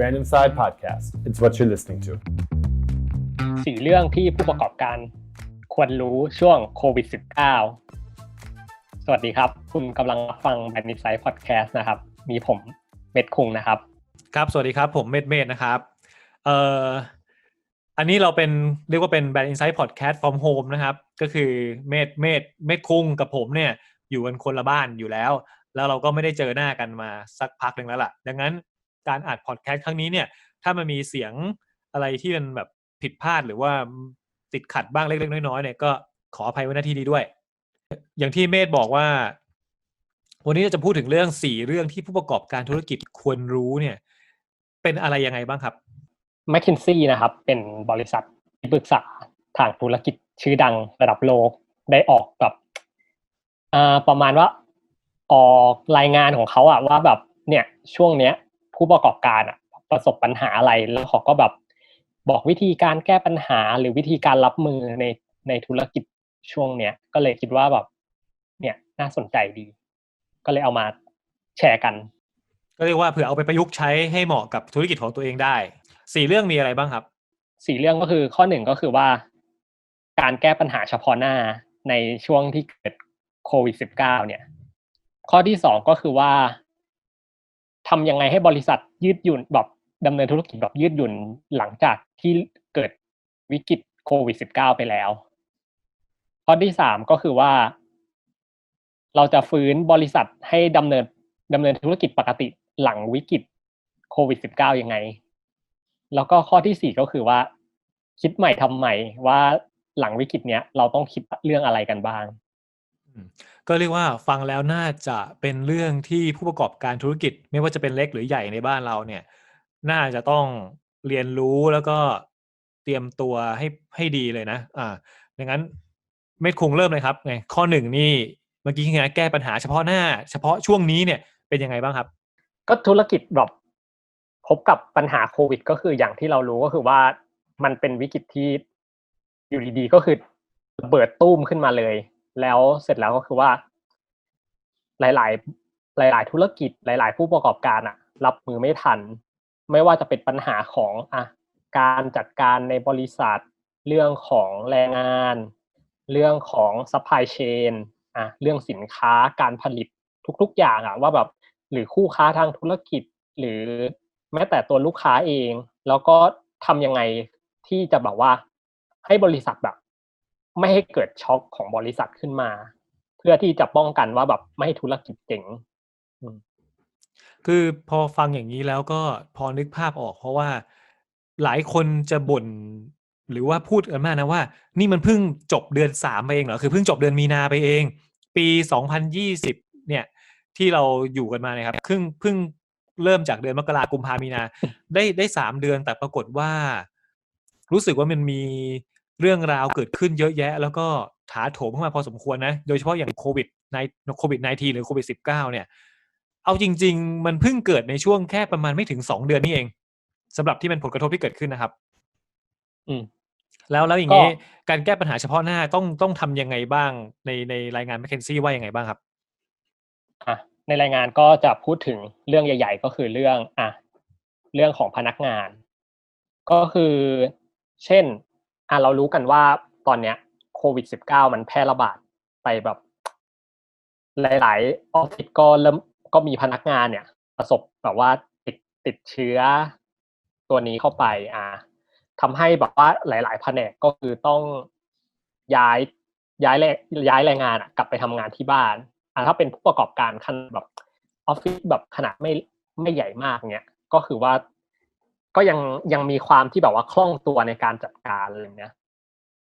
Brand Inside Podcast. It's what you're listening to. สี่เรื่องที่ผู้ประกอบการควรรู้ช่วงโควิด -19 สวัสดีครับ คุณกำลังรับฟังแบนนิไซด์พอดแคสต์นะครับ มีผมเม็ดคุงนะครับ ครับ สวัสดีครับ ผมเมดเมดนะครับเอ่ออันนี้เราเป็นเรียกว่าเป็น Brand Insight Podcast from home นะครับ ก็คือเมดเมดเมดคุงกับผมเนี่ยอยู่กันคนละบ้านอยู่แล้ว แล้วเราก็ไม่ได้เจอหน้ากันมาสักพักหนึ่งแล้วล่ะ ดังนั้น การอัดพอดแคสต์ครั้งนี้เนี่ย ถ้ามันมีเสียงอะไรที่มันแบบผิดพลาดหรือว่าติดขัดบ้างเล็ก ๆ น้อยๆเนี่ยก็ขออภัยไว้หน้าที่นี้ด้วย อย่างที่เมธบอกว่า วันนี้จะพูดถึงเรื่องสี่เรื่องที่ผู้ประกอบการธุรกิจควรรู้เนี่ย เป็นอะไรยังไงบ้างครับ m c k เคนซี่นะครับ เป็นบริษัทที่ปรึกษาทางธุรกิจชื่อดังระดับโลกได้ออกกับประมาณว่าออกรายงานของเขาอะว่าแบบเนี่ยช่วงเนี้ย ผู้ประกอบการอะประสบปัญหาอะไรแล้วเขาก็แบบบอกวิธีการแก้ปัญหาหรือวิธีการรับมือในในธุรกิจช่วงเนี้ย ก็เลยคิดว่าแบบ เนี่ยน่าสนใจดี ก็เลยเอามาแชร์กัน ก็เรียกว่าเผื่อเอาไปประยุกต์ใช้ให้เหมาะกับธุรกิจของตัวเองได้สี่เรื่องมีอะไรบ้างครับสี่เรื่องก็คือข้อหนึ่งก็คือว่า การแก้ปัญหาเฉพาะหน้าในช่วงที่เกิดโควิด -19 เนี่ย ข้อที่สองก็คือว่า ทำยังไงให้บริษัทยืดหยุ่นแบบดำเนินธุรกิจแบบยืดหยุ่นหลังจากที่เกิดวิกฤตโควิด -19 ไปแล้วข้อที่สามก็คือว่า เราจะฟื้นบริษัทให้ดำเนินดำเนินธุรกิจปกติหลังวิกฤตโควิด -19 ยังไง แล้วก็ข้อที่สี่ก็คือว่า คิดใหม่ทำใหม่ว่าหลังวิกฤตเนี้ยเราต้องคิดเรื่องอะไรกันบ้าง อืม ก็เรียกว่าฟังแล้วน่าจะเป็นเรื่องที่ผู้ประกอบการธุรกิจ ไม่ว่าจะเป็นเล็กหรือใหญ่ในบ้านเราเนี่ย น่าจะต้องเรียนรู้แล้วก็เตรียมตัวให้ให้ดีเลยนะ อ่าดังนั้นเม็ดคงเริ่มเลยครับไงข้อหนึ่งนี่เมื่อกี้ไงแก้ปัญหาเฉพาะหน้า เฉพาะช่วงนี้เนี่ยเป็นยังไงบ้างครับ ก็ธุรกิจแบบพบกับปัญหาโควิด ก็คืออย่างที่เรารู้ก็คือว่ามันเป็นวิกฤตที่อยู่ดีๆก็คือระเบิดตุ้มขึ้นมาเลย แล้วเสร็จแล้วก็คือว่า หลาย ๆ หลาย ๆ ธุรกิจหลาย ๆ ผู้ประกอบการอะรับมือไม่ทัน ไม่ว่าจะเป็นปัญหาของอะการจัดการในบริษัทเรื่องของแรงงาน เรื่องของ supply chain อะเรื่องสินค้าการผลิตทุก ๆ อย่างอะว่าแบบหรือคู่ค้าทางธุรกิจ หรือแม้แต่ตัวลูกค้าเอง แล้วก็ทำยังไงที่จะแบบว่าให้บริษัทแบบ ไม่ให้เกิดช็อคของบริษัทขึ้นมา เพื่อที่จะป้องกันว่าแบบไม่ให้ธุรกิจเจ๋งคือพอฟังอย่างนี้แล้วก็พอนึกภาพออก เพราะว่าหลายคนจะบ่นหรือว่าพูดกันมากนะว่า นี่มันเพิ่งจบเดือนสามไปเองเหรอคือเพิ่งจบเดือนมีนาไปเอง ปีสองพันยี่สิบเนี่ย ที่เราอยู่กันมาเนี่ยครับเพิ่งเพิ่งเริ่มจากเดือนมกรากุมภามีนา ได้ได้สามเดือนแต่ปรากฏว่า รู้สึกว่ามันมี เรื่องราวเกิดขึ้นเยอะแยะ แล้วก็ถาโถมเข้ามาพอสมควรนะ โดยเฉพาะอย่างโควิดในโควิด -19 หรือโควิด -19 เนี่ย เอาจริง ๆ มันเพิ่งเกิดในช่วงแค่ประมาณไม่ถึงสองเดือนนี่เองสำหรับที่เป็นผลกระทบที่เกิดขึ้นนะครับ อืมแล้วแล้วอย่างนี้การแก้ปัญหาเฉพาะหน้าต้องต้องทำยังไงบ้างในในรายงาน m c k เคนซี่ว่ายังไงบ้างครับอะในรายงานก็จะพูดถึงเรื่องใหญ่ ๆ ก็คือเรื่องอะเรื่องของพนักงาน ก็คือ เช่น อะเรารู้กันว่าตอนเนี้ยโควิด -19 มันแพร่ระบาดไปแบบ หลาย ๆ ออฟฟิศก็เริ่มก็มีพนักงานเนี่ย ประสบแบบว่าติดติดเชื้อตัวนี้เข้าไป อ่าทำให้แบบว่าหลาย ๆ แผนกก็คือต้องย้ายย้ายแรงย้ายแรงงานอะกลับไปทำงานที่บ้านอ่าถ้าเป็นผู้ประกอบการขนาดแบบออฟฟิศแบบขนาดไม่ไม่ใหญ่มากเนี่ยก็คือว่า ก็ยังยังมีความที่แบบว่าคล่องตัวในการจัดการอะไรเนี้ย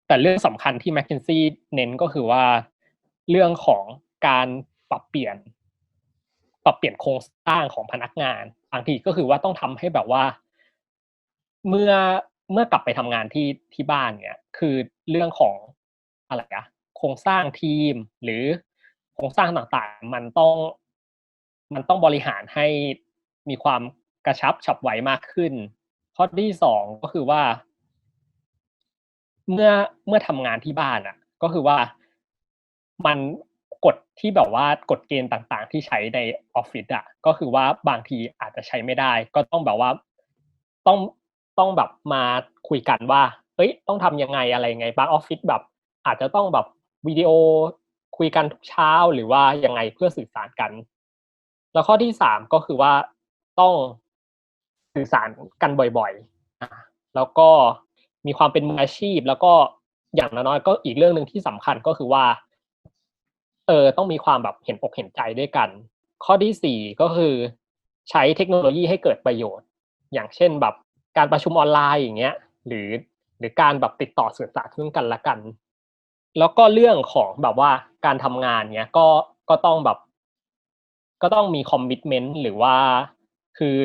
แต่เรื่องสำคัญที่ m c k เคนซี่เน้นก็คือว่าเรื่องของการปรับเปลี่ยน ปรับเปลี่ยนโครงสร้างของพนักงานบางทีก็คือว่าต้องทำให้แบบว่า เมื่อเมื่อกลับไปทำงานที่ที่บ้านเนี่ย คือเรื่องของอะไรอะโครงสร้างทีมหรือโครงสร้างต่างๆ มันต้อง มันต้องบริหารให้มีความ กระชับฉับไวมากขึ้น ข้อที่สองก็คือว่า เมื่อเมื่อทำงานที่บ้านอะ ก็คือว่ามันกฎที่แบบว่ากฎเกณฑ์ต่างๆ ที่ใช้ในออฟฟิศอะ ก็คือว่าบางทีอาจจะใช้ไม่ได้ ก็ต้องแบบว่าต้องต้องแบบมาคุยกันว่าเอ้ยต้องทำยังไงอะไรไงบางออฟฟิศแบบ อาจจะต้องแบบวิดีโอคุยกันทุกเช้าหรือว่ายังไงเพื่อสื่อสารกัน แล้วข้อที่สามก็คือว่าต้อง สื่อสารกันบ่อยๆอะแล้วก็มีความเป็นมืออาชีพ แล้วก็อย่างน้อยๆก็อีกเรื่องหนึ่งที่สำคัญก็คือว่า เออต้องมีความแบบเห็นอกเห็นใจด้วยกัน ข้อที่สี่ก็คือใช้เทคโนโลยีให้เกิดประโยชน์ อย่างเช่นแบบการประชุมออนไลน์อย่างเงี้ย หรือหรือการแบบติดต่อสื่อสารซึ่งกันและกัน แล้วก็เรื่องของแบบว่าการทำงานเนี้ยก็ก็ต้องแบบ ก็ต้องมีคอมมิชเมนต์หรือว่าคือ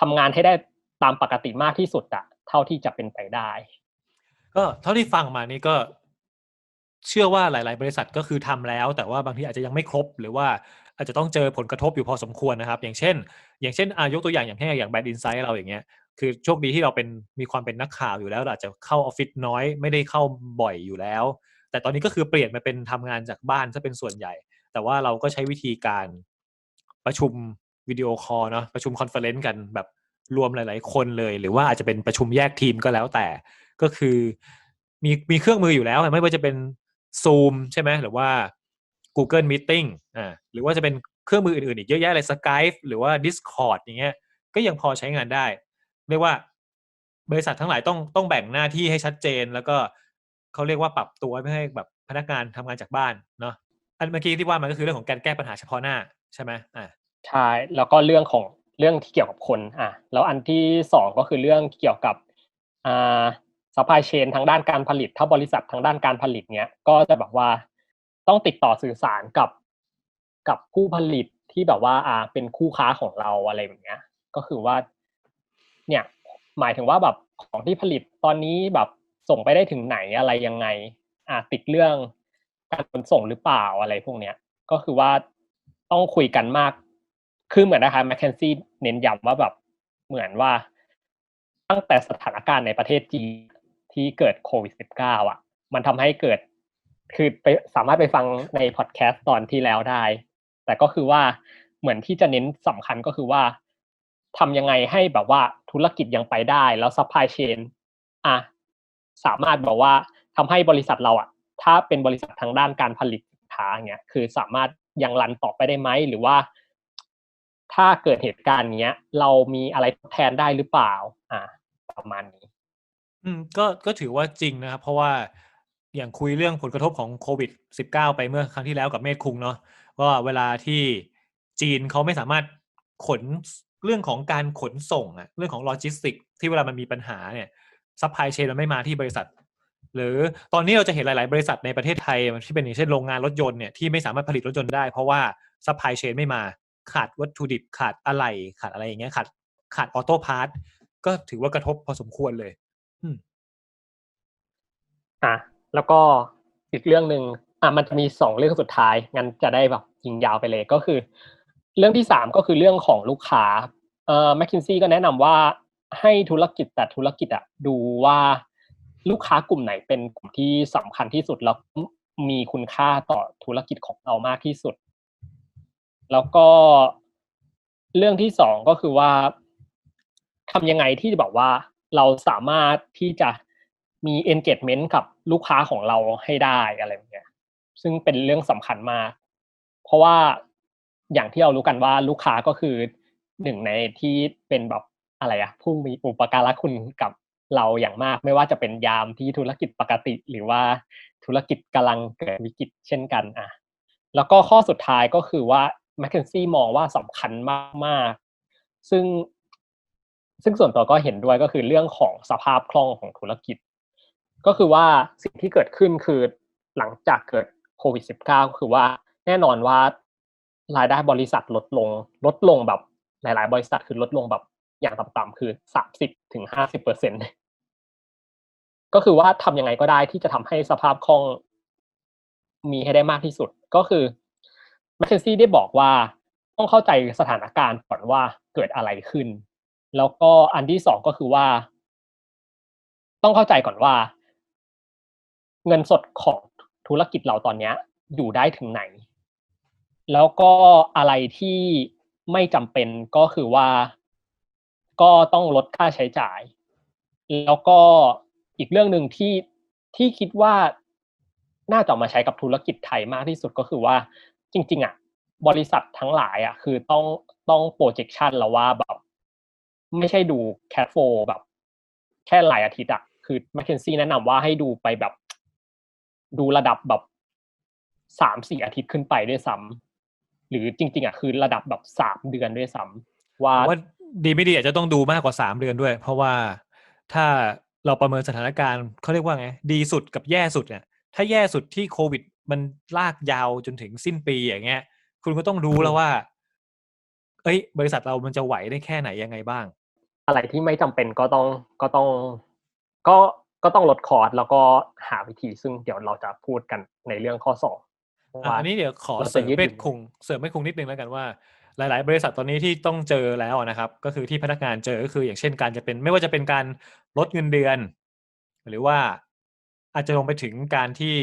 ทำงานให้ได้ตามปกติมากที่สุดอะเท่าที่จะเป็นไปได้ ก็เท่าที่ฟังมานี่ก็เชื่อว่าหลาย ๆ บริษัทก็คือทำแล้ว แต่ว่าบางทีอาจจะยังไม่ครบ หรือว่าอาจจะต้องเจอผลกระทบอยู่พอสมควรนะครับ อย่างเช่น อย่างเช่นอายกตัวอย่างอย่างแค่อย่างแบดอินไซต์เราอย่างเงี้ยคือโชคดีที่เราเป็นมีความเป็นนักข่าวอยู่แล้วอาจจะเข้าออฟฟิศน้อย ไม่ได้เข้าบ่อยอยู่แล้ว แต่ตอนนี้ก็คือเปลี่ยนมาเป็นทำงานจากบ้านซะเป็นส่วนใหญ่ แต่ว่าเราก็ใช้วิธีการประชุม วิดีโอคอลเนาะประชุมคอนเฟอเรนซ์กันแบบรวมหลาย ๆ คนเลย หรือว่าอาจจะเป็นประชุมแยกทีมก็แล้วแต่ ก็คือมีมีเครื่องมืออยู่แล้ว ไม่ว่าจะเป็น Zoom ใช่ไหมหรือว่า Google Meeting อ่าหรือว่าจะเป็นเครื่องมืออื่น ๆ อีกเยอะแยะเลย Skype หรือว่า Discord อย่างเงี้ยก็ยังพอใช้งานได้ เรียกว่าบริษัททั้งหลายต้องต้องแบ่งหน้าที่ให้ชัดเจน แล้วก็เขาเรียกว่าปรับตัวไม่ให้แบบพนักงานทำงานจากบ้านเนาะอันเมื่อกี้ที่ว่ามันก็คือเรื่องของการแก้ปัญหาเฉพาะหน้าใช่ไหมอ่า ใช่แล้วก็เรื่องของเรื่องที่เกี่ยวกับคนอะแล้วอันที่สองก็คือเรื่องเกี่ยวกับอ่าซัพพลายเชนทางด้านการผลิต ถ้าบริษัททางด้านการผลิตเนี้ยก็จะแบบว่าต้องติดต่อสื่อสารกับ กับผู้ผลิตที่แบบว่า อ่า เป็นคู่ค้าของเราอะไรแบบเนี้ย ก็คือว่า เนี่ย หมายถึงว่าแบบของที่ผลิตตอนนี้แบบส่งไปได้ถึงไหนอะไรยังไง อ่าติดเรื่องการขนส่งหรือเปล่าอะไรพวกเนี้ย ก็คือว่าต้องคุยกันมาก คือเหมือนนะคะแมคเคนซี่เน้นย้ำว่าแบบเหมือนว่า ตั้งแต่สถานการณ์ในประเทศจีนที่เกิดโควิด -19 อะ มันทำให้เกิด คือไปสามารถไปฟังในพอดแคสต์ตอนที่แล้วได้ แต่ก็คือว่าเหมือนที่จะเน้นสำคัญก็คือว่าทำยังไงให้แบบว่าธุรกิจยังไปได้ แล้วซัพพลายเชนอะสามารถบอกว่าทำให้บริษัทเราอะ ถ้าเป็นบริษัททางด้านการผลิตสินค้าเงี้ยคือสามารถยังรันต่อไปได้ไหมหรือว่า ถ้าเกิดเหตุการณ์เนี้ย เรามีอะไรทดแทนได้หรือเปล่า อ่า ประมาณนี้ อืมก็ก็ถือว่าจริงนะครับ เพราะว่าอย่างคุยเรื่องผลกระทบของโควิด -19 ไปเมื่อครั้งที่แล้วกับเมธคุงเนาะว่าเวลาที่จีนเขาไม่สามารถขนเรื่องของการขนส่งอะเรื่องของโลจิสติก ที่เวลามันมีปัญหาเนี่ยซัพพลายเชนมันไม่มาที่บริษัท หรือตอนนี้เราจะเห็นหลาย ๆ บริษัทในประเทศไทยที่เป็นอย่างเช่นโรงงานรถยนต์เนี่ยที่ไม่สามารถผลิตรถยนต์ได้เพราะว่าซัพพลายเชนไม่มา ขาดวัตถุดิบขาดอะไหล่ขาดอะไรอย่างเงี้ยขาดขาดออโต้พาร์ทก็ถือว่ากระทบพอสมควรเลยอะแล้วก็อีกเรื่องหนึ่งอะมันจะมีสองเรื่องสุดท้ายงั้นจะได้แบบยิงยาวไปเลยก็คือ เรื่องที่สามก็คือเรื่องของลูกค้าเอ่อแมคคินซี่ก็แนะนำว่าให้ธุรกิจแต่ธุรกิจอะดูว่าลูกค้ากลุ่มไหนเป็นกลุ่มที่สำคัญที่สุดแล้วมีคุณค่าต่อธุรกิจของเรามากที่สุด แล้วก็เรื่องที่สองก็คือว่าทำยังไงที่จะบอกว่าเราสามารถที่จะมี engagement กับลูกค้าของเราให้ได้อะไรแบบเนี้ยซึ่งเป็นเรื่องสำคัญมาก เพราะว่าอย่างที่เรารู้กันว่าลูกค้าก็คือหนึ่งในที่เป็นแบบอะไรอะผู้มีอุปการะคุณกับเราอย่างมาก ไม่ว่าจะเป็นยามที่ธุรกิจปกติ หรือว่าธุรกิจกำลังเกิดวิกฤตเช่นกันอะแล้วก็ข้อสุดท้ายก็คือว่า m c k เคนซี่มองว่าสำคัญมากๆ ซึ่งซึ่งส่วนตัวก็เห็นด้วยก็คือเรื่องของสภาพคล่องของธุรกิจ ก็คือว่าสิ่งที่เกิดขึ้นคือหลังจากเกิดโควิด -19 ก็คือว่าแน่นอนว่ารายได้บริษัทลดลง ลดลงแบบหลาย ๆ บริษัทคือลดลงแบบอย่างต่ำๆคือสามสิบถึงห้าสิบเปอร์เซ็นก็คือว่าทำยังไงก็ได้ที่จะทำให้สภาพคล่องมีให้ได้มากที่สุด ก็คือ มคเคนซี่ได้บอกว่าต้องเข้าใจสถานการณ์ก่อนว่าเกิดอะไรขึ้น แล้วก็อันที่สองก็คือว่า ต้องเข้าใจก่อนว่า เงินสดของธุรกิจเราตอนนี้อยู่ได้ถึงไหน แล้วก็อะไรที่ไม่จำเป็นก็คือว่า ก็ต้องลดค่าใช้จ่าย แล้วก็อีกเรื่องหนึ่งที่ที่คิดว่าน่าจะมาใช้กับธุรกิจไทยมากที่สุดก็คือว่า จริง ๆ อะ บริษัททั้งหลายอะ คือต้องต้องโปรเจคชันแล้วว่าแบบไม่ใช่ดูแค f โฟแบบ แค่หลายอาทิตย์อะคือ m c k เคนซี่แนะนำว่าให้ดูไปแบบ ดูระดับแบบสามสี่อาทิตย์ขึ้นไปด้วยซ้ำหรือจริง ๆอะคือระดับแบบสามเดือนด้วยซ้ำว่าว่าดีไม่ดีอาจจะต้องดูมากกว่าสามเดือนด้วย เพราะว่าถ้าเราประเมินสถานการณ์เขาเรียกว่าไง ดีสุดกับแย่สุดเนี่ยถ้าแย่สุดที่โควิด มันลากยาวจนถึงสิ้นปีอย่างเงี้ย คุณก็ต้องรู้แล้วว่า เอ้ย บริษัทเรามันจะไหวได้แค่ไหนยังไงบ้าง อะไรที่ไม่จำเป็นก็ต้องก็ต้อง ก็ก็ต้องลดคอร์สแล้วก็หาวิธีซึ่งเดี๋ยวเราจะพูดกันในเรื่องข้อสองอะอันนี้เดี๋ยวขอเราจะเสริมยืดหยุ่นเม็ดคงเสริมไม่คงนิดนึงแล้วกันว่า หลาย ๆ บริษัทตอนนี้ที่ต้องเจอแล้วนะครับ ก็คือที่พนักงานเจอก็คือ อย่างเช่นการจะเป็น ไม่ว่าจะเป็นการลดเงินเดือน หรือว่าอาจจะลงไปถึงการที่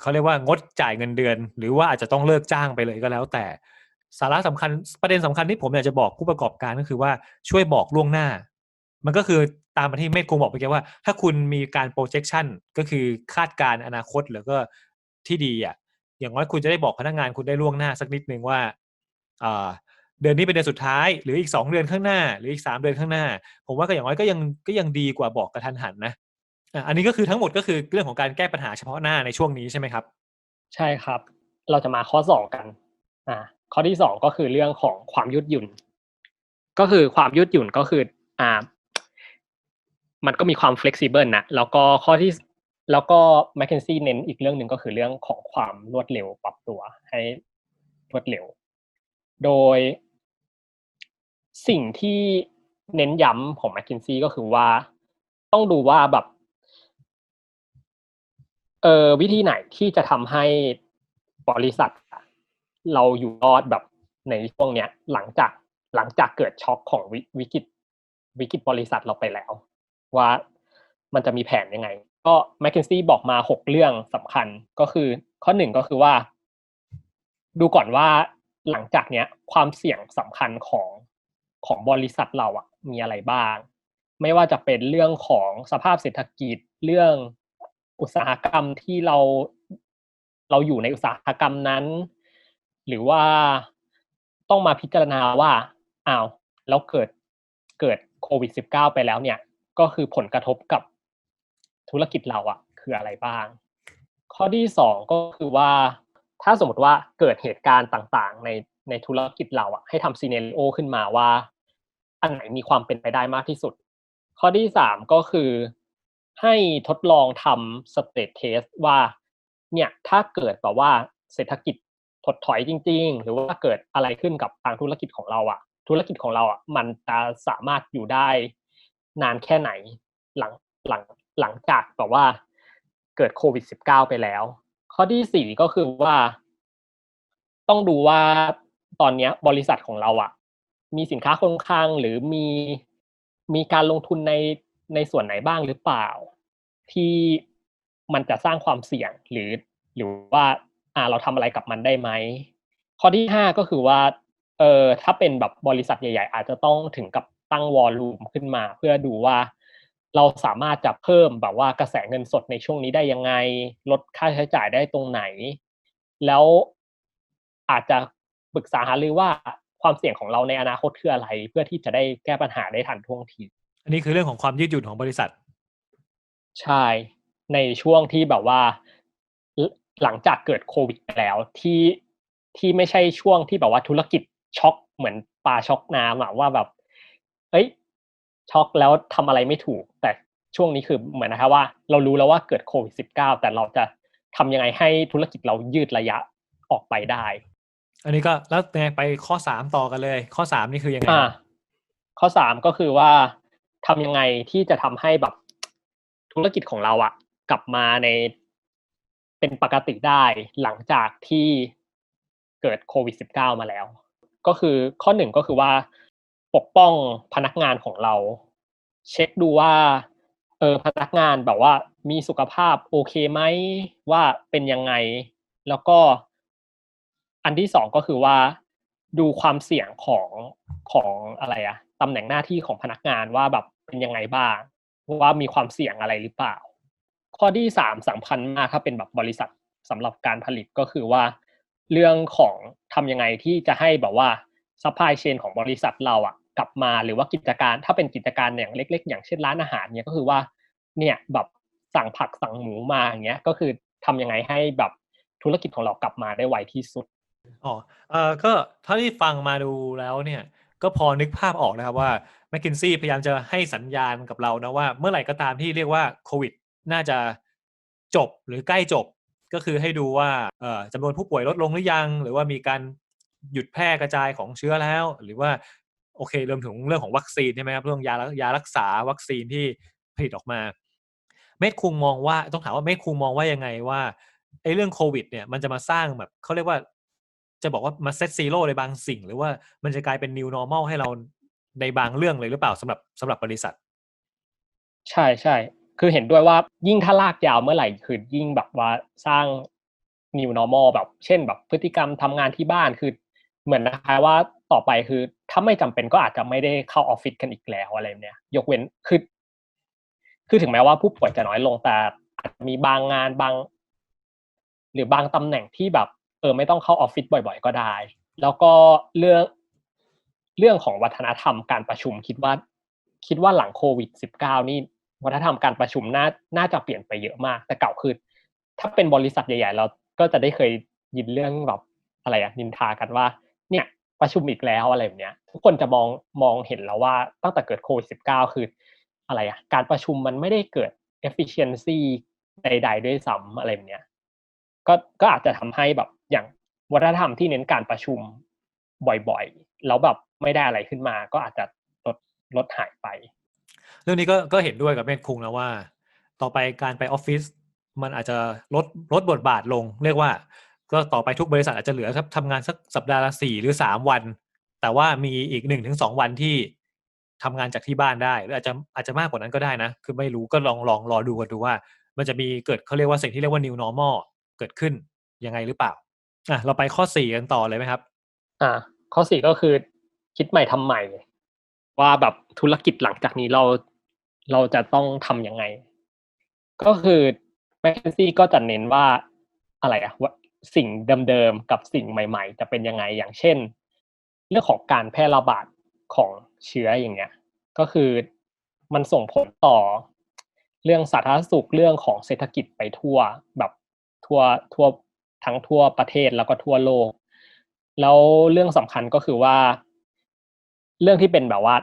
เขาเรียกว่างดจ่ายเงินเดือน หรือว่าอาจจะต้องเลิกจ้างไปเลยก็แล้ว แต่สาระสำคัญประเด็นสำคัญที่ผมอยากจะบอกผู้ประกอบการก็คือว่าช่วยบอกล่วงหน้า มันก็คือตามมาที่เมฆคงบอกไปแกว่า ถ้าคุณมีการ projection ก็คือคาดการณ์อนาคตหรือก็ที่ดีอะอย่างน้อยคุณจะได้บอกพนักงานคุณได้ล่วงหน้าสักนิดนึงว่าอ่าเดือนนี้เป็นเดือนสุดท้าย หรืออีกสองเดือนข้างหน้า หรืออีกสามเดือนข้างหน้า ผมว่าก็อย่างน้อยก็ยังก็ยังดีกว่าบอกกระทันหันนะ อันนี้ก็คือทั้งหมดก็คือเรื่องของการแก้ปัญหาเฉพาะหน้าในช่วงนี้ใช่ไหมครับ ใช่ครับ เราจะมาข้อสองกันอ่าข้อที่สองก็คือเรื่องของความยืดหยุ่น ก็คือความยืดหยุ่นก็คืออ่ามันก็มีความ flexible นะแล้วก็ข้อที่แล้วก็ m c k เคนซี่เน้นอีกเรื่องหนึ่งก็คือเรื่องของความรวดเร็วปรับตัวให้รวดเร็ว โดย สิ่งที่เน้นย้ำของ m c k เคนซี่ก็คือว่า ต้องดูว่าแบบ เออวิธีไหนที่จะทำให้บริษัท เราอยู่รอดแบบในช่วงเนี้ย หลังจากหลังจากเกิดช็อคของวิกฤตวิกฤตบริษัทเราไปแล้ว ว่ามันจะมีแผนยังไง ก็ m c k เคนซี่บอกมาหกเรื่องสำคัญก็คือ ข้อหนึ่งก็คือว่า ดูก่อนว่าหลังจากเนี้ย ความเสี่ยงสำคัญของของบริษัทเราอะมีอะไรบ้าง ไม่ว่าจะเป็นเรื่องของสภาพเศรษฐกิจเรื่อง อุตสาหกรรมที่เราเราอยู่ในอุตสาหกรรมนั้น หรือว่าต้องมาพิจารณาว่าอ้าวแล้วเกิดเกิดโควิด -19 ไปแล้วเนี่ย ก็คือผลกระทบกับธุรกิจเราอะคืออะไรบ้าง ข้อที่สองก็คือว่าถ้าสมมติว่าเกิดเหตุการณ์ต่างๆ ในในธุรกิจเราอะให้ทำซีเนโอขึ้นมาว่า อันไหนมีความเป็นไปได้มากที่สุด ข้อที่สามก็คือ ให้ทดลองทำสเต t เทสว่าเนี่ยถ้าเกิดแบบว่าเศรษฐกิจถดถอยจริง ๆ หรือว่าเกิดอะไรขึ้นกับทางธุรกิจของเราอะธุรกิจของเราอะมันจะสามารถอยู่ได้นานแค่ไหนหลังหลังหลังจากแบบว่าเกิดโควิด -19 ไปแล้ว ข้อที่สี่ก็คือว่า ต้องดูว่าตอนนี้บริษัทของเราอะมีสินค้าคงคลังหรือมีมีการลงทุนใน ในส่วนไหนบ้างหรือเปล่า ที่มันจะสร้างความเสี่ยงหรือ หรือว่าอ่าเราทำอะไรกับมันได้ไหมข้อที่ห้าก็คือว่าเออถ้าเป็นแบบบริษัทใหญ่ ๆ อาจจะต้องถึงกับตั้งวอลลุ่มขึ้นมา เพื่อดูว่าเราสามารถจะเพิ่มแบบว่ากระแสเงินสดในช่วงนี้ได้ยังไง ลดค่าใช้จ่ายได้ตรงไหน แล้วอาจจะปรึกษาหารือว่าความเสี่ยงของเราในอนาคตคืออะไร เพื่อที่จะได้แก้ปัญหาได้ทันท่วงที อันนี้คือเรื่องของความยืดหยุ่นของบริษัท ใช่ ในช่วงที่แบบว่า หลหลังจากเกิดโควิดไปแล้วที่ที่ไม่ใช่ช่วงที่แบบว่าธุรกิจช็อกเหมือนปลาช็อกน้ำอะว่าแบบ เอ้ย ช็อกแล้วทำอะไรไม่ถูก แต่ช่วงนี้คือเหมือนนะครับว่า เรารู้แล้วว่าเกิดโควิด -19 แต่เราจะทำยังไงให้ธุรกิจเรายืดระยะออกไปได้ อันนี้ก็แล้วไงไปข้อสามต่อกันเลย ข้อสามนี่คือยังไงอ่าครับข้อสามก็คือว่า ทำยังไงที่จะทำให้แบบธุรกิจของเราอะกลับมาในเป็นปกติได้หลังจากที่เกิดโควิด -19 มาแล้ว ก็คือข้อหนึ่งก็คือว่าปกป้องพนักงานของเรา เช็คดูว่าเออพนักงานแบบว่ามีสุขภาพโอเคไหมว่าเป็นยังไง แล้วก็อันที่สองก็คือว่าดูความเสี่ยงของของอะไรอะ ตำแหน่งหน้าที่ของพนักงานว่าแบบเป็นยังไงบ้างว่ามีความเสี่ยงอะไรหรือเปล่า ข้อที่สามสำคัญมากถ้าเป็นแบบบริษัทสำหรับการผลิตก็คือว่า เรื่องของทำยังไงที่จะให้แบบว่าซัพพลายเชนของบริษัทเราอะกลับมาหรือว่ากิจการถ้าเป็นกิจการอย่างเล็ก ๆ อย่างเช่นร้านอาหารเนี่ยก็คือว่าเนี่ยแบบสั่งผักสั่งหมูมาอย่างเงี้ยก็คือทำยังไงให้แบบธุรกิจของเรากลับมาได้ไวที่สุดอ๋อเออก็เท่าที่ฟังมาดูแล้วเนี่ย ก็พอนึกภาพออกนะครับว่า m c k คินซี่พยายามจะให้สัญญาณกับเรานะว่า เมื่อไหร่ก็ตามที่เรียกว่าโควิด น่าจะจบหรือใกล้จบ ก็คือให้ดูว่าจำนวนผู้ป่วยลดลงหรือยัง หรือว่ามีการหยุดแพร่กระจายของเชื้อแล้ว หรือว่าโอเครวมถึงเรื่องของวัคซีนใช่ไหมครับเรื่องยายารักษาวัคซีนที่ผลิตออกมา เมธคุงมองว่าต้องถามว่าเมธคุงมองว่ายังไงว่าไอ้เรื่องโควิดเนี่ยมันจะมาสร้างแบบเขาเรียกว่า จะบอกว่ามาเซตซีโร่ในบางสิ่ง หรือว่ามันจะกลายเป็น new normal ให้เราในบางเรื่องเลยหรือเปล่าสำหรับสำหรับบริษัท ใช่ใช่คือเห็นด้วยว่ายิ่งถ้าลากยาวเมื่อไหร่คือยิ่งแบบว่าสร้าง new normal แบบ เช่นแบบพฤติกรรมทำงานที่บ้านคือ เหมือนนะคะว่าต่อไปคือถ้าไม่จำเป็นก็อาจจะไม่ได้เข้าออฟฟิศกันอีกแล้วอะไรเนี้ยยกเว้นคือคือถึงแม้ว่าผู้ป่วยจะน้อยลงแต่อาจจะมีบางงานบาง หรือบางตำแหน่งที่แบบ ออไม่ต้องเข้าออฟฟิศบ่อย ๆ ก็ได้ แล้วก็เรื่องเรื่องของวัฒนธรรมการประชุมคิดว่า คิดว่าหลังโควิด -19 นี่วัฒนธรรมการประชุมน่าน่าจะเปลี่ยนไปเยอะมาก แต่เก่าคือ ถ้าเป็นบริษัทใหญ่ ๆ เราก็จะได้เคยยินเรื่องแบบอะไรอะนินทากันว่าเนี่ยประชุมอีกแล้วอะไรแบบเนี้ย ทุกคนจะมองมองเห็นแล้วว่าตั้งแต่เกิดโควิด -19 คืออะไรอะการประชุมมันไม่ได้เกิด efficiency ใด ๆ ด้วยซ้ำอะไรแบบเนี้ย ก็ก็อาจจะทำให้แบบอย่างวัฒนธรรมที่เน้นการประชุมบ่อยๆแล้วแบบไม่ได้อะไรขึ้นมา ก็อาจจะลดลดหายไป เรื่องนี้ก็ก็เห็นด้วยกับเมธคุงนะว่า ต่อไปการไปออฟฟิศมันอาจจะลดลดบทบาทลง เรียกว่า ก็ต่อไปทุกบริษัทอาจจะเหลือทำงานสักสัปดาห์ละสี่หรือสามวัน แต่ว่ามีอีกหนึ่งถึงสองวันที่ทำงานจากที่บ้านได้หรืออาจจะอาจจะมากกว่านั้นก็ได้นะ คือไม่รู้ก็ลองลองรอดูกันดูว่า มันจะมีเกิดเขาเรียกว่าสิ่งที่เรียกว่า new normal กิดขึ้นยังไงหรือเปล่าอะเราไปข้อสี่กันต่อเลยไหมครับ อ่า ข้อสี่ก็คือคิดใหม่ทำใหม่ว่าแบบธุรกิจหลังจากนี้เราเราจะต้องทำยังไง ก็คือแมคเคนซี่ก็จะเน้นว่าอะไรอะว่าสิ่งเดิมๆกับสิ่งใหม่ ๆ จะเป็นยังไงอย่างเช่น เรื่องของการแพร่ระบาดของเชื้ออย่างเงี้ย ก็คือมันส่งผลต่อเรื่องสาธารณสุขเรื่องของเศรษฐกิจไปทั่วแบบ ทั่วทั่วทั้งทั่วประเทศแล้วก็ทั่วโลก แล้วเรื่องสำคัญก็คือว่า เรื่องที่เป็นแบบว่า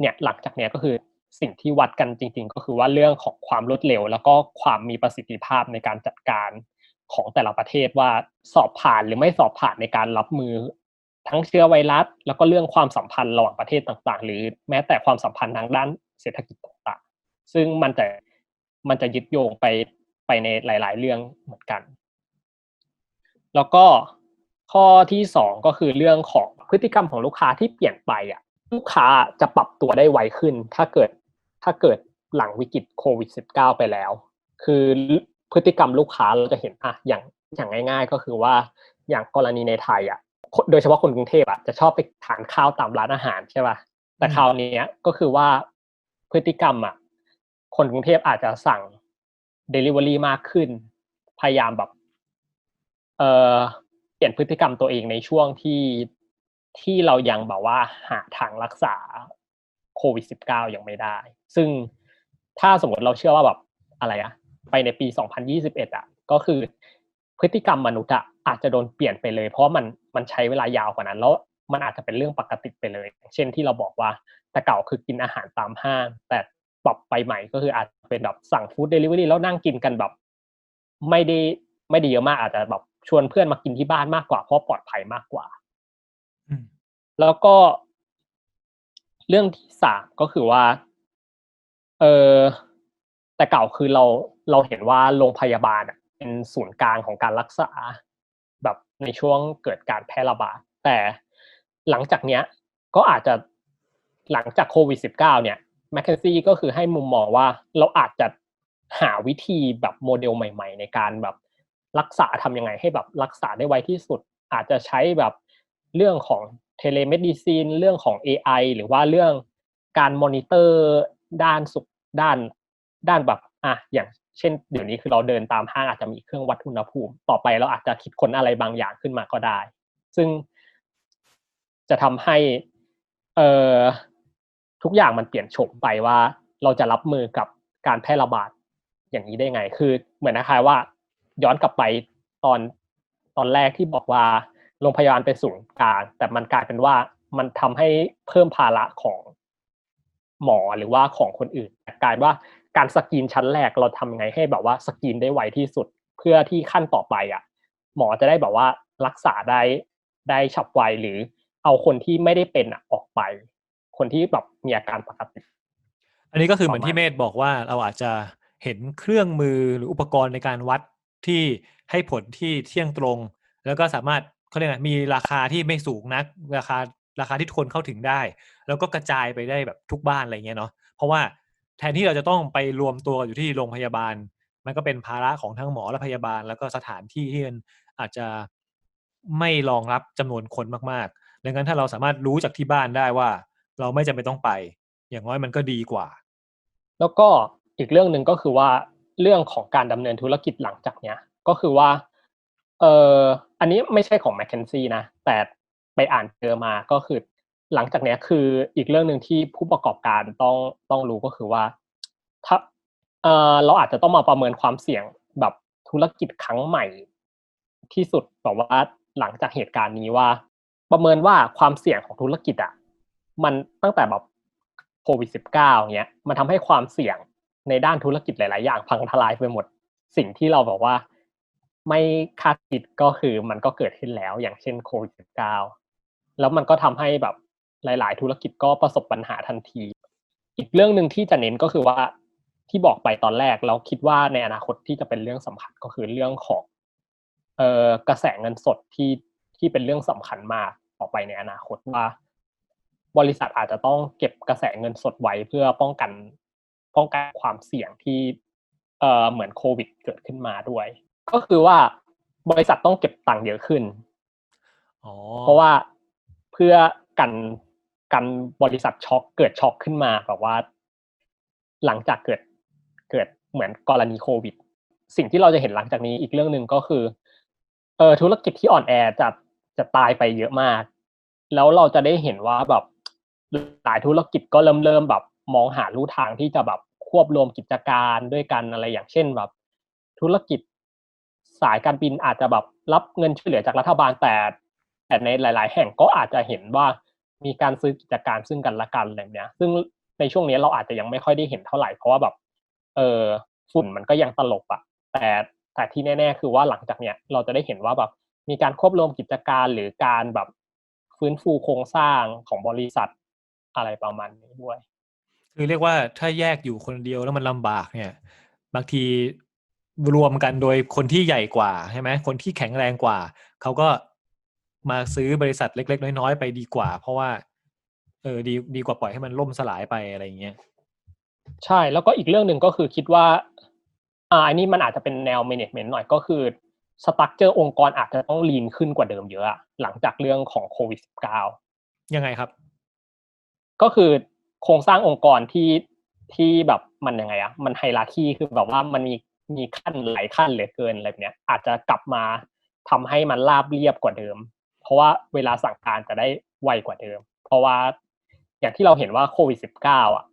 เนี่ยหลังจากเนี้ยก็คือสิ่งที่วัดกันจริง ๆ ก็คือว่าเรื่องของความรวดเร็ว แล้วก็ความมีประสิทธิภาพในการจัดการของแต่ละประเทศว่าสอบผ่านหรือไม่สอบผ่านในการรับมือ ทั้งเชื้อไวรัส แล้วก็เรื่องความสัมพันธ์ระหว่างประเทศต่างๆ หรือแม้แต่ความสัมพันธ์ทางด้านเศรษฐกิจต่างๆซึ่งมันจะมันจะยึดโยงไป ไปในหลาย ๆ เรื่องเหมือนกัน แล้วก็ข้อที่สองก็คือเรื่องของพฤติกรรมของลูกค้าที่เปลี่ยนไปอะลูกค้าจะปรับตัวได้ไวขึ้น ถ้าเกิดถ้าเกิดหลังวิกฤตโควิด -19 ไปแล้ว คือพฤติกรรมลูกค้าเราจะเห็นอะอย่างอย่างง่าย ๆ ก็คือว่าอย่างกรณีในไทยอะโดยเฉพาะคนกรุงเทพอะจะชอบไปทานข้าวตามร้านอาหารใช่ป่ะแต่คราวนี้ก็คือว่าพฤติกรรมอะคนกรุงเทพอาจจะสั่ง Delivery มากขึ้น พยายามแบบเอ่อเปลี่ยนพฤติกรรมตัวเองในช่วงที่ที่เรายังแบบว่าหาทางรักษาโควิด -19 ยังไม่ได้ ซึ่งถ้าสมมติเราเชื่อว่าแบบอะไรอะไปในปี 2021อะก็คือพฤติกรรมมนุษย์อะอาจจะโดนเปลี่ยนไปเลย เพราะมันมันใช้เวลายาวกว่านั้น แล้วมันอาจจะเป็นเรื่องปกติไปเลย เช่นที่เราบอกว่าแต่เก่าคือกินอาหารตามห้าง แต่ ปรับไปใหม่ก็คืออาจจะเป็นแบบสั่งฟู้ดเดลิเวอรี่แล้วนั่งกินกันแบบ ไม่ได้ไม่ได้เยอะมากอาจจะแบบชวนเพื่อนมากินที่บ้านมากกว่าเพราะปลอดภัยมากกว่าแล้วก็ เรื่องที่สามก็คือว่า เออแต่เก่าคือเราเราเห็นว่าโรงพยาบาลเป็นศูนย์กลางของการรักษา แบบในช่วงเกิดการแพร่ระบาดแต่หลังจากเนี้ย ก็อาจจะหลังจากโควิด -19 เนี่ย แมคเคนซี่ก็คือให้มุมมองว่าเราอาจจะหาวิธีแบบโมเดลใหม่ ๆ ในการแบบรักษาทำยังไงให้แบบรักษาได้ไวที่สุด อาจจะใช้แบบเรื่องของเทเลเมดิซินเรื่องของ AI หรือว่าเรื่องการมอนิเตอร์ด้านสุขด้านด้านแบบอะอย่างเช่น เดี๋ยวนี้คือเราเดินตามห้างอาจจะมีเครื่องวัดอุณหภูมิ ต่อไปเราอาจจะคิดค้นอะไรบางอย่างขึ้นมาก็ได้ ซึ่งจะทำให้เอ่อ ทุกอย่างมันเปลี่ยนโฉมไปว่า เราจะรับมือกับการแพร่ระบาดอย่างนี้ได้ไง คือเหมือนนะคะว่า ย้อนกลับไปตอนตอนแรกที่บอกว่าโรงพยาบาลเป็นศูนย์กลางแต่มันกลายเป็นว่ามันทำให้เพิ่มภาระของหมอหรือว่าของคนอื่นกลายว่าการสกรีนชั้นแรกเราทำไงให้แบบว่าสกรีนได้ไวที่สุด เพื่อที่ขั้นต่อไปอะ หมอจะได้แบบว่ารักษาได้ได้ฉับไวหรือเอาคนที่ไม่ได้เป็นออกไป คนที่แบบมีอาการปกติอันนี้ก็คือเหมือนประมาณที่เมธบอกว่าเราอาจจะเห็นเครื่องมือหรืออุปกรณ์ในการวัดที่ให้ผลที่เที่ยงตรง แล้วก็สามารถเขาเรียกไงมีราคาที่ไม่สูงนัก ราคาราคาที่ทุกคนเข้าถึงได้ แล้วก็กระจายไปได้แบบทุกบ้านอะไรเงี้ยเนาะเพราะว่าแทนที่เราจะต้องไปรวมตัวอยู่ที่โรงพยาบาล มันก็เป็นภาระของทั้งหมอและพยาบาล แล้วก็สถานที่ที่มันอาจจะไม่รองรับจำนวนคนมากๆดังนั้นถ้าเราสามารถรู้จากที่บ้านได้ว่า เราไม่จำเป็นต้องไป อย่างน้อยมันก็ดีกว่า แล้วก็อีกเรื่องหนึ่งก็คือว่าเรื่องของการดำเนินธุรกิจหลังจากเนี้ย ก็คือว่าเอออันนี้ไม่ใช่ของ m c k เคนซี่นะ แต่ไปอ่านเจอมาก็คือ หลังจากเนี้ยคืออีกเรื่องหนึ่งที่ผู้ประกอบการต้องต้องรู้ก็คือว่า ถ้าเออเราอาจจะต้องมาประเมินความเสี่ยงแบบธุรกิจครั้งใหม่ ที่สุดแบบว่าหลังจากเหตุการณ์นี้ว่า ประเมินว่าความเสี่ยงของธุรกิจอะ มันตั้งแต่แบบโควิดสิบเก้าเนี้ยมันทำให้ความเสี่ยงในด้านธุรกิจหลาย ๆ อย่างพังทลายไปหมดสิ่งที่เราบอกว่า ไม่คาดคิดก็คือมันก็เกิดขึ้นแล้ว อย่างเช่นโควิดสิบเก้าแล้วมันก็ทำให้แบบหลาย ๆ ธุรกิจก็ประสบปัญหาทันที อีกเรื่องหนึ่งที่จะเน้นก็คือว่าที่บอกไปตอนแรกเราคิดว่าในอนาคตที่จะเป็นเรื่องสำคัญก็คือเรื่องของเอ่อกระแสเงินสดที่ที่เป็นเรื่องสำคัญมากต่อไปในอนาคตว่า บริษัทอาจจะต้องเก็บกระแสเงินสดไว้เพื่อป้องกันป้องกันความเสี่ยงที่เอ่อเหมือนโควิดเกิดขึ้นมาด้วย ก็คือว่าบริษัทต้องเก็บตังค์เยอะขึ้นอ๋อเพราะว่าเพื่อกันกันบริษัทช็อกเกิดช็อกขึ้นมาแบบว่า หลังจากเกิดเกิดเหมือนกรณีโควิด สิ่งที่เราจะเห็นหลังจากนี้อีกเรื่องหนึ่งก็คือเออธุรกิจที่อ่อนแอจะจะตายไปเยอะมาก แล้วเราจะได้เห็นว่าแบบ หลายธุรกิจก็เริ่มเริ่มแบบมองหาลู่ทางที่จะแบบควบรวมกิจการด้วยกันอะไรอย่างเช่นแบบ ธุรกิจสายการบินอาจจะแบบรับเงินช่วยเหลือจากรัฐบาลแต่แต่ในหลาย ๆ แห่งก็อาจจะเห็นว่ามีการซื้อกิจการซึ่งกันและกันอะไรเนี้ย ซึ่งในช่วงนี้เราอาจจะยังไม่ค่อยได้เห็นเท่าไหร่เพราะว่าแบบเออฝุ่นมันก็ยังตลบอะแต่แต่ที่แน่ ๆ คือว่าหลังจากเนี้ยเราจะได้เห็นว่าแบบมีการควบรวมกิจการหรือการแบบฟื้นฟูโครงสร้างของบริษัท อะไรประมาณนี้ด้วย คือเรียกว่าถ้าแยกอยู่คนเดียวแล้วมันลำบากเนี่ย บางทีรวมกันโดยคนที่ใหญ่กว่าใช่ไหมคนที่แข็งแรงกว่าเขาก็มาซื้อบริษัทเล็ก ๆ น้อยๆไปดีกว่า เพราะว่าเออดีดีกว่าปล่อยให้มันล่มสลายไปอะไรอย่างเงี้ยใช่แล้วก็อีกเรื่องหนึ่งก็คือคิดว่า อ่าอันนี้มันอาจจะเป็นแนว management หน่อยก็คือสตั๊กเจอองค์กรอาจจะต้องลีนขึ้นกว่าเดิมเยอะอะหลังจากเรื่องของโควิด -19 ยังไงครับ ก็คือโครงสร้างองค์กรที่ที่แบบมันยังไงอะมันไฮราคีคือแบบว่ามันมีมีขั้นหลายขั้นเหลือเกินอะไรแบบเนี้ยอาจจะกลับมาทำให้มันราบเรียบกว่าเดิม เพราะว่าเวลาสั่งการจะได้ไวกว่าเดิม เพราะว่าอย่างที่เราเห็นว่าโควิด -19 อะ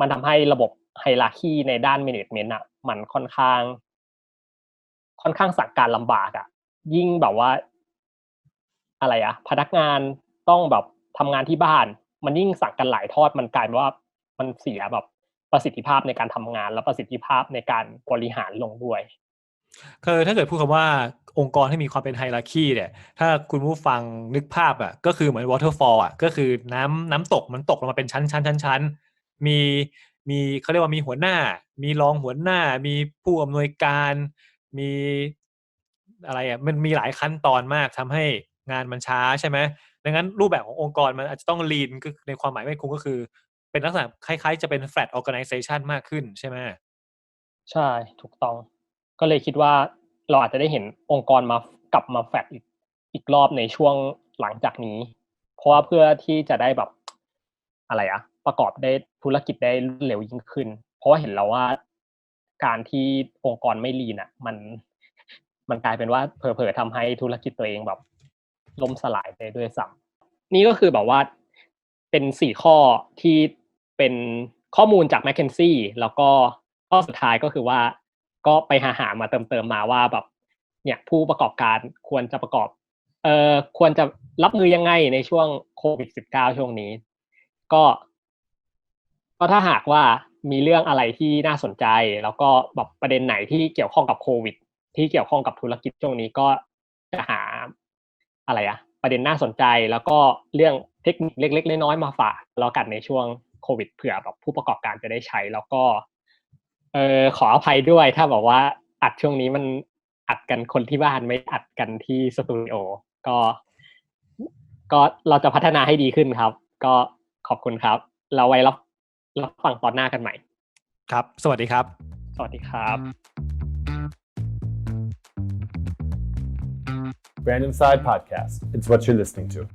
มันทำให้ระบบไฮราคีในด้าน management อะ มันค่อนข้าง ค่อนข้างสั่งการลำบากอะ ยิ่งแบบว่า อะไรอะพนักงานต้องแบบทำงานที่บ้าน มันยิ่งสั่งกันหลายทอดมันกลายเป็นว่ามันเสียแบบประสิทธิภาพในการทำงาน และประสิทธิภาพในการบริหารลงด้วยคือถ้าเกิดพูดคำว่าองค์กรที่มีความเป็นไฮรักีเนี่ย ถ้าคุณผู้ฟังนึกภาพอะก็คือเหมือน waterfall อะก็คือน้ำน้ำตกมันตกลงมาเป็นชั้นชั้นชั้นชั้นมีมีเขาเรียกว่ามีหัวหน้า มีรองหัวหน้า มีผู้อำนวยการ มีอะไรอะมันมีหลายขั้นตอนมากทำให้ งานมันช้าใช่ไหมดังนั้นรูปแบบขององค์กรมันอาจจะต้อง lean ก็ในความหมายไม่คุ้มก็คือ เป็นลักษณะคล้ายๆ จะเป็น flat organization มากขึ้นใช่ไหมใช่ถูกต้อง ก็เลยคิดว่าเราอาจจะได้เห็นองค์กรมากลับมาแฟดอีกอีกรอบในช่วงหลังจากนี้ เพราะว่าเพื่อที่จะได้แบบอะไรอะประกอบได้ธุรกิจได้เร็วยิ่งขึ้น เพราะว่าเห็นแล้วว่าการที่องค์กรไม่ลีนอะมัน มันกลายเป็นว่าเผลอๆทำให้ธุรกิจตัวเองแบบ ล่มสลายไปด้วยซ้ำนี่ก็คือแบบว่าเป็นสี่ข้อที่เป็นข้อมูลจาก m c k เคนซี่แล้วก็ข้อสุดท้ายก็คือว่าก็ไปหาหามาเติมเติมๆมาว่าแบบเนี่ยผู้ประกอบการควรจะประกอบเอ่อควรจะรับมือยังไงในช่วงโควิด -19 ช่วงนี้ ก็ ก็ถ้าหากว่ามีเรื่องอะไรที่น่าสนใจ แล้วก็แบบประเด็นไหนที่เกี่ยวข้องกับโควิด ที่เกี่ยวข้องกับธุรกิจช่วงนี้ก็จะหา อะไรอะประเด็นน่าสนใจแล้วก็เรื่องเทคนิคเล็ก ๆ น้อยๆมาฝากแล้วกันในช่วงโควิดเผื่อแบบผู้ประกอบการจะได้ใช้แล้วก็เออขออภัยด้วยถ้าบอกว่าอัดช่วงนี้มันอัดกันคนที่บ้านไม่อัดกันที่สตูดิโอก็ ก็เราจะพัฒนาให้ดีขึ้นครับ ก็ขอบคุณครับ เราไว้รับรับฟังตอนหน้ากันใหม่ ครับ สวัสดีครับ สวัสดีครับ Random Side Podcast. It's what you're listening to.